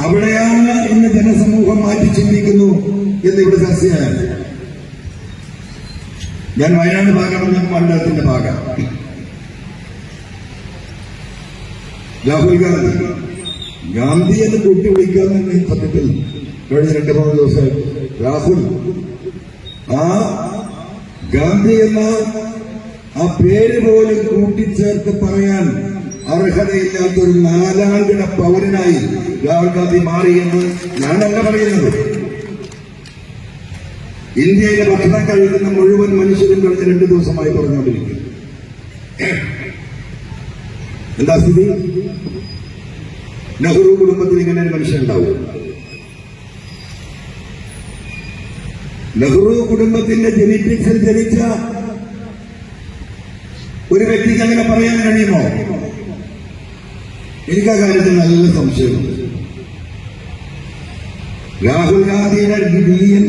അവിടെയാണ് ഇന്ന് ജനസമൂഹം മാറ്റി ചിന്തിക്കുന്നു എന്ന് ഇവിടെ ചർച്ചയായത് ഞാൻ വയനാട് ഭാഗമാണ് മണ്ഡലത്തിന്റെ ഭാഗം രാഹുൽ ഗാന്ധി. ഗാന്ധി എന്ന് കൂട്ടി വിളിക്കാൻ തന്നെ സത്യത്തിൽ കഴിഞ്ഞ രണ്ട് മൂന്ന് ദിവസം രാഹുൽ ആ ഗാന്ധി എന്ന ആ പേര് പോലും കൂട്ടിച്ചേർത്ത് പറയാൻ അർഹതയില്ലാത്ത ഒരു പൗരനായി രാഹുൽ ഗാന്ധി മാറിയെന്ന് ഞാനല്ല പറയുന്നത്. ഇന്ത്യയിലെ ഭക്ഷണം കഴിക്കുന്ന മുഴുവൻ മനുഷ്യരും കഴിഞ്ഞ രണ്ട് ദിവസമായി പറഞ്ഞുകൊണ്ടിരിക്കുന്നു. എന്താ സ്ഥിതി? നെഹ്റു കുടുംബത്തിൽ ഇങ്ങനെ ഒരു മനുഷ്യൻ ഉണ്ടാവും. നെഹ്റു കുടുംബത്തിന്റെ ജനിറ്റിക്സിൽ ജനിച്ച ഒരു വ്യക്തിക്ക് അങ്ങനെ പറയാൻ കഴിയുമോ? എനിക്ക് ആ കാര്യത്തിൽ നല്ല സംശയമുണ്ട്. രാഹുൽ ഗാന്ധിയുടെ ഡി എൻ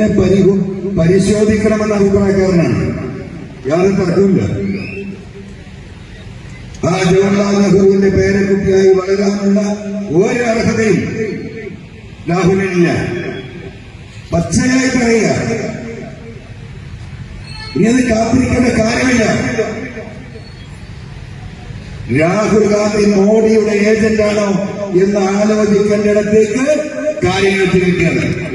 പരിശോധിക്കണമെന്ന അഭിപ്രായക്കാരനാണ്. യാതൊരു തർക്കമില്ല ആ ജവഹർലാൽ നെഹ്റുവിന്റെ പേരക്കുട്ടിയായി വളരാനുള്ള ഒരു അർഹതയും രാഹുലിനില്ല പച്ചയായി പറയുക. ഇനി അത് കാത്തിരിക്കേണ്ട കാര്യമില്ല. രാഹുൽ ഗാന്ധി മോഡിയുടെ ഏജന്റാണോ എന്ന് ആലോചിക്കേണ്ടിടത്തേക്ക് കാര്യങ്ങൾ തിരിക്കുകയാണ്